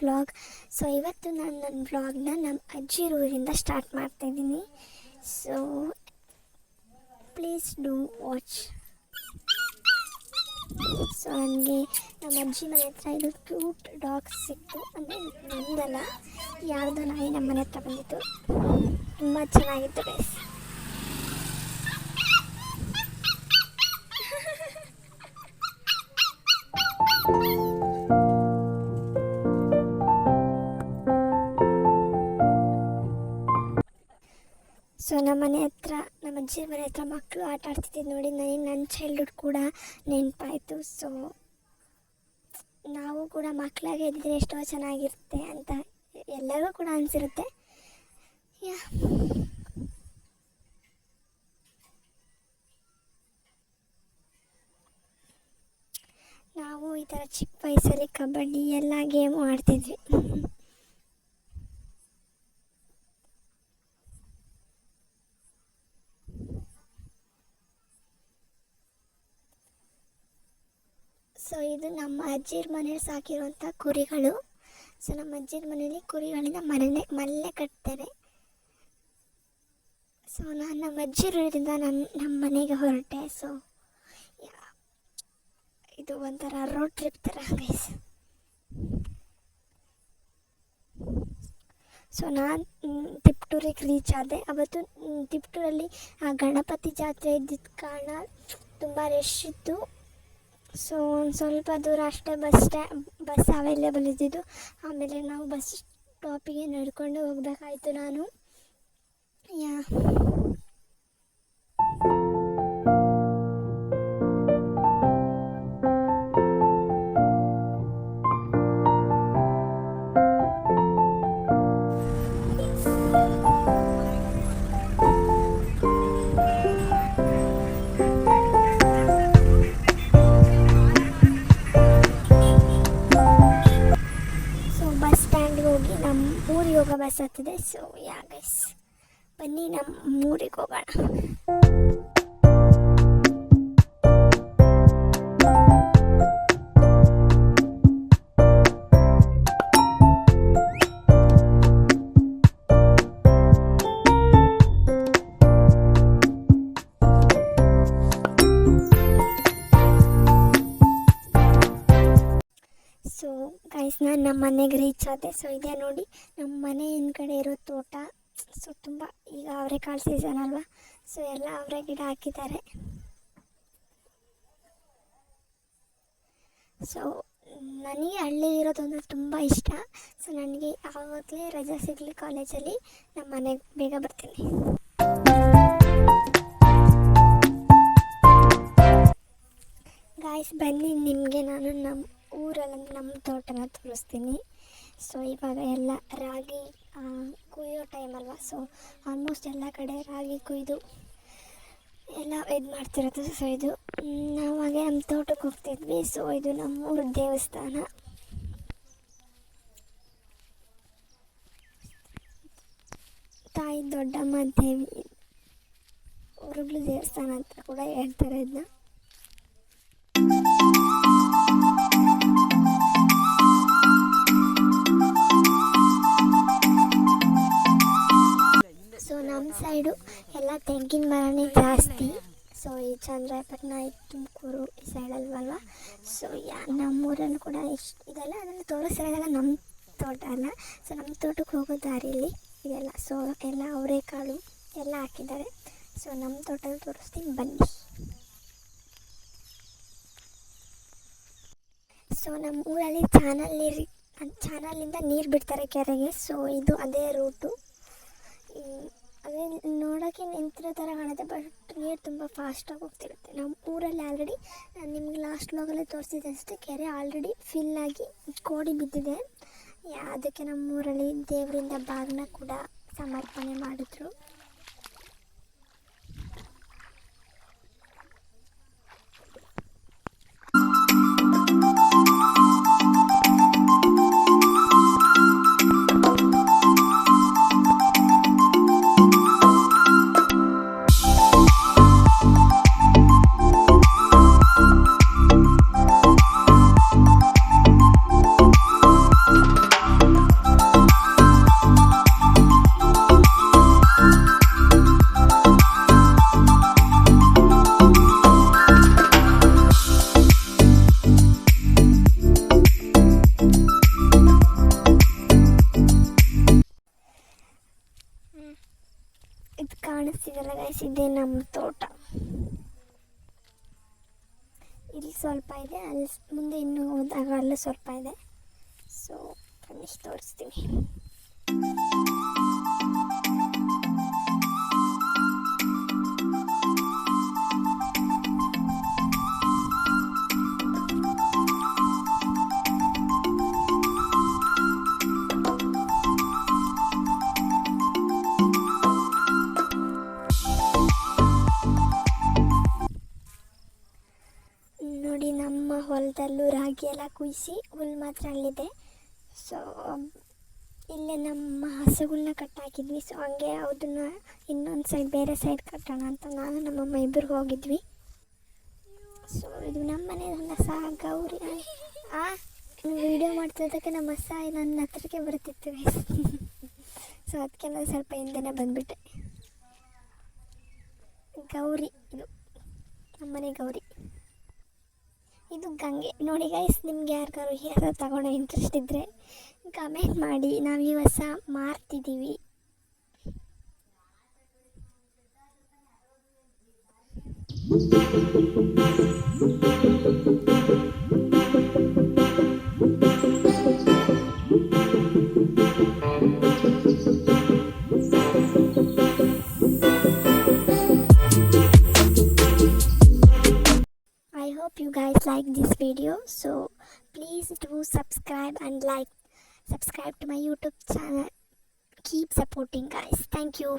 Vlog so ಇವತ್ತು ನಾನು ನನ್ನ ವ್ಲಾಗ್ನ ನಮ್ಮ ಅಜ್ಜಿ ಊರಿಂದ ಸ್ಟಾರ್ಟ್ ಮಾಡ್ತಾಯಿದ್ದೀನಿ so please do watch so ನನಗೆ ನಮ್ಮ ಅಜ್ಜಿ ಮನೆ ಹತ್ರ ಇದು ಕ್ಯೂಟ್ ಡಾಗ್ ಸಿಕ್ತು. ಅಂದರೆ ನಂದಲ್ಲ. ಯಾವುದೋ ನಾಯಿ ನಮ್ಮ ಮನೆ ಹತ್ರ ಬಂದಿತ್ತು. ತುಂಬ ಚೆನ್ನಾಗಿತ್ತು ಗೈಸ್ ಸೊ ನಮ್ಮ ಮನೆ ಹತ್ರ, ನಮ್ಮ ಅಜ್ಜಿ ಮನೆ ಹತ್ರ ಮಕ್ಕಳು ಆಟ ಆಡ್ತಿದ್ದು ನೋಡಿ ನನಗೆ ನನ್ನ ಚೈಲ್ಡ್ಹುಡ್ ಕೂಡ ನೆನಪಾಯಿತು. ಸೊ ನಾವು ಕೂಡ ಮಕ್ಕಳಾಗೆ ಇದ್ದಿದ್ರೆ ಎಷ್ಟೋ ಚೆನ್ನಾಗಿರುತ್ತೆ ಅಂತ ಎಲ್ಲರಿಗೂ ಕೂಡ ಅನಿಸಿರುತ್ತೆ. ಯಾ. ನಾವು ಈ ಥರ ಚಿಕ್ಕ ವಯಸ್ಸಲ್ಲಿ ಕಬಡ್ಡಿ ಎಲ್ಲ ಗೇಮು ಆಡ್ತಿದ್ವಿ. ಸೊ ಇದು ನಮ್ಮ ಅಜ್ಜಿರ ಮನೇಲಿ ಸಾಕಿರುವಂಥ ಕುರಿಗಳು. ಸೊ ನಮ್ಮ ಅಜ್ಜಿರ ಮನೇಲಿ ಕುರಿಗಳಿಂದ ಮನೆ ಮಲ್ಲೆ ಕಟ್ತಾರೆ ಸೊ ನಾನು ನಮ್ಮ ಅಜ್ಜಿರೋದ್ರಿಂದ ನನ್ನ ನಮ್ಮ ಮನೆಗೆ ಹೊರಟೆ. ಸೊ ಇದು ಒಂಥರ ರೋಡ್ ಟ್ರಿಪ್ ಥರ ಗೈಸ್ ಸೊ ನಾನು ತಿಪ್ಟೂರಿಗೆ ರೀಚ್ ಆದೆ. ಅವತ್ತು ತಿಪ್ಟೂರಲ್ಲಿ ಆ ಗಣಪತಿ ಜಾತ್ರೆ ಇದ್ದಿದ್ದ ಕಾರಣ ತುಂಬ ರಶ್ ಇತ್ತು. ಸೊ ಒಂದು ಸ್ವಲ್ಪ ದೂರ ಅಷ್ಟೇ ಬಸ್ ಸ್ಟ್ಯಾ ಬಸ್ ಅವೈಲೇಬಲ್ ಇದ್ದಿದ್ದು ಆಮೇಲೆ ನಾವು ಬಸ್ ಸ್ಟಾಪಿಗೆ ನಡ್ಕೊಂಡು ಹೋಗ್ಬೇಕಾಯ್ತು ನಾನು. ಯಾ. ಹತ್ತಿದೆ ಸೊ ಯಾ ಗೈಸ್ ಬನ್ನಿ ನಮ್ಮ ಊರಿಗೆ ಹೋಗೋಣ ನಮ್ಮ ಮನೆಗೆ ರೀಚ್ ಆದೆ. ಸೊ ಇದೆ ನೋಡಿ ನಮ್ಮ ಮನೆ ಹಿಂದ್ಗಡೆ ಇರೋ ತೋಟ. ಸೊ ತುಂಬ, ಈಗ ಅವರೆಕಾಳು ಸೀಸನ್ ಅಲ್ವಾ? ಸೊ ಎಲ್ಲ ಅವರೆ ಗಿಡ ಹಾಕಿದ್ದಾರೆ. ಸೊ ನನಗೆ ಹಳ್ಳಿ ಇರೋದು ಅಂದರೆ ತುಂಬ ಇಷ್ಟ. ಸೊ ನನಗೆ ಆವಾಗಲೇ ರಜೆ ಸಿಗಲಿ ಕಾಲೇಜಲ್ಲಿ ನಮ್ಮ ಮನೆಗೆ ಬೇಗ ಬರ್ತೀನಿ. ಗಾಯ್ಸ್ ಬನ್ನಿ, ನಿಮಗೆ ನಾನು ನಮ್ಮ ಊರಲ್ಲಿ ನಮ್ಮ ತೋಟನ ತೋರಿಸ್ತೀನಿ. ಸೊ ಇವಾಗ ಎಲ್ಲ ರಾಗಿ ಕುಯ್ಯೋ ಟೈಮ್ ಅಲ್ವಾ? ಸೊ ಆಲ್ಮೋಸ್ಟ್ ಎಲ್ಲ ಕಡೆ ರಾಗಿ ಕುಯ್ದು ಎಲ್ಲ ಇದು ಮಾಡ್ತಿರೋದು. ಸೊ ಇದು ನಾವು ಹಾಗೆ ನಮ್ಮ ತೋಟಕ್ಕೆ ಹೋಗ್ತಿದ್ವಿ. ಸೊ ಇದು ನಮ್ಮ ಊರು ದೇವಸ್ಥಾನ. ತಾಯಿ ದೊಡ್ಡಮ್ಮ ದೇವಿ ಊರುಗಳು ದೇವಸ್ಥಾನ ಅಂತ ಕೂಡ ಹೇಳ್ತಾರೆ ಇದನ್ನ ತೆಂಗಿನ ಮರನೇ ಜಾಸ್ತಿ. ಸೊ ಈ ಚಂದ್ರಾಯಪಟ್ಟಣ ಈ ತುಮಕೂರು ಈ ಸೈಡಲ್ವಲ್ವ ಸೊ ಯಾ ನಮ್ಮೂರಲ್ಲೂ ಕೂಡ ಇಷ್ಟು ಇದೆಲ್ಲ ಅದನ್ನು ತೋರಿಸಿರೋದೆಲ್ಲ ನಮ್ಮ ತೋಟ ಅಲ್ಲ ಸೊ ನಮ್ಮ ತೋಟಕ್ಕೆ ಹೋಗೋ ದಾರಿಯಲ್ಲಿ ಇದೆಲ್ಲ. ಸೊ ಎಲ್ಲ ಅವರೆಕಾಳು ಎಲ್ಲ ಹಾಕಿದ್ದಾರೆ. ಸೊ ನಮ್ಮ ತೋಟದಲ್ಲಿ ತೋರಿಸ್ತೀನಿ, ಬನ್ನಿ. ಸೊ ನಮ್ಮ ಊರಲ್ಲಿ ಚಾನಲ್ ನೀರು, ಚಾನಲಿಂದ ನೀರು ಬಿಡ್ತಾರೆ ಕೆರೆಗೆ. ಸೊ ಇದು ಅದೇ ರೂಟು. ಅದೇ ನೋಡೋಕ್ಕೆ ನಿಂತಿರೋ ಥರ ಕಾಣುತ್ತೆ, ಬಟ್ ನೀರು ತುಂಬ ಫಾಸ್ಟಾಗಿ ಹೋಗ್ತಿರುತ್ತೆ. ನಮ್ಮ ಊರಲ್ಲಿ ಆಲ್ರೆಡಿ ನಾನು ನಿಮ್ಗೆ ಲಾಸ್ಟ್ ಲೋಗಲ್ಲೇ ತೋರಿಸಿದ್ದೆ ಅಷ್ಟೇ, ಕೆರೆ ಆಲ್ರೆಡಿ ಫಿಲ್ ಆಗಿ ಕೋಡಿ ಬಿದ್ದಿದೆ. ಅದಕ್ಕೆ ನಮ್ಮ ಊರಲ್ಲಿ ದೇವರಿಂದ ಬಾಗಿನ ಕೂಡ ಸಮರ್ಪಣೆ ಮಾಡಿದ್ರು. ಗೈಸ್ ಇದೇ ನಮ್ಮ ತೋಟ. ಇಲ್ಲಿ ಸ್ವಲ್ಪ ಇದೆ, ಅಲ್ಲಿ ಮುಂದೆ ಇನ್ನೂ ಹೋದಾಗ ಅಲ್ಲೂ ಸ್ವಲ್ಪ ಇದೆ. ಸೊ ಕನಿಷ್ಠ ತೋರಿಸ್ತೀನಿ. ನಮ್ಮ ಹೊಲದಲ್ಲೂ ರಾಗಿ ಎಲ್ಲ ಕುಯ್ಸಿ ಹುಲ್ ಮಾತ್ರ ಅಲ್ಲಿದೆ. ಸೊ ಇಲ್ಲೇ ನಮ್ಮ ಹಸುಗಳನ್ನ ಕಟ್ಟಾಕಿದ್ವಿ. ಸೊ ಹಂಗೆ ಅದನ್ನ ಇನ್ನೊಂದು ಸೈಡ್ ಬೇರೆ ಸೈಡ್ ಕಟ್ಟೋಣ ಅಂತ ನಾನು ನಮ್ಮಮ್ಮ ಇಬ್ಬರು ಹೋಗಿದ್ವಿ. ಸೊ ಇದು ನಮ್ಮ ಮನೆ, ನನ್ನ ಸಹ ಗೌರಿ. ಆ ವಿಡಿಯೋ ಮಾಡ್ತಿದ್ದಕ್ಕೆ ನಮ್ಮ ಸಹ ನನ್ನ ಹತ್ರಕ್ಕೆ ಬರ್ತಿತ್ತು. ಸೊ ಅದಕ್ಕೆ ನಾನು ಸ್ವಲ್ಪ ಹಿಂದೆನೇ ಬಂದುಬಿಟ್ಟೆ. ಗೌರಿ, ಇದು ನಮ್ಮನೆ ಗೌರಿ. ಇದು ಗಂಗೆ. ನೋಡಿ ಗೈಸ್ ನಿಮ್ಗೆ ಯಾರಿಗಾರು ಯಾರು ತಗೊಳ್ಳೋ ಇಂಟ್ರೆಸ್ಟ್ ಇದ್ರೆ ಕಮೆಂಟ್ ಮಾಡಿ. ನಾವು ಈ ಹೊಸ ಮಾರ್ತಿದ್ದೀವಿ like this video. So please do subscribe and like. Subscribe to my YouTube channel. Keep supporting guys. Thank you.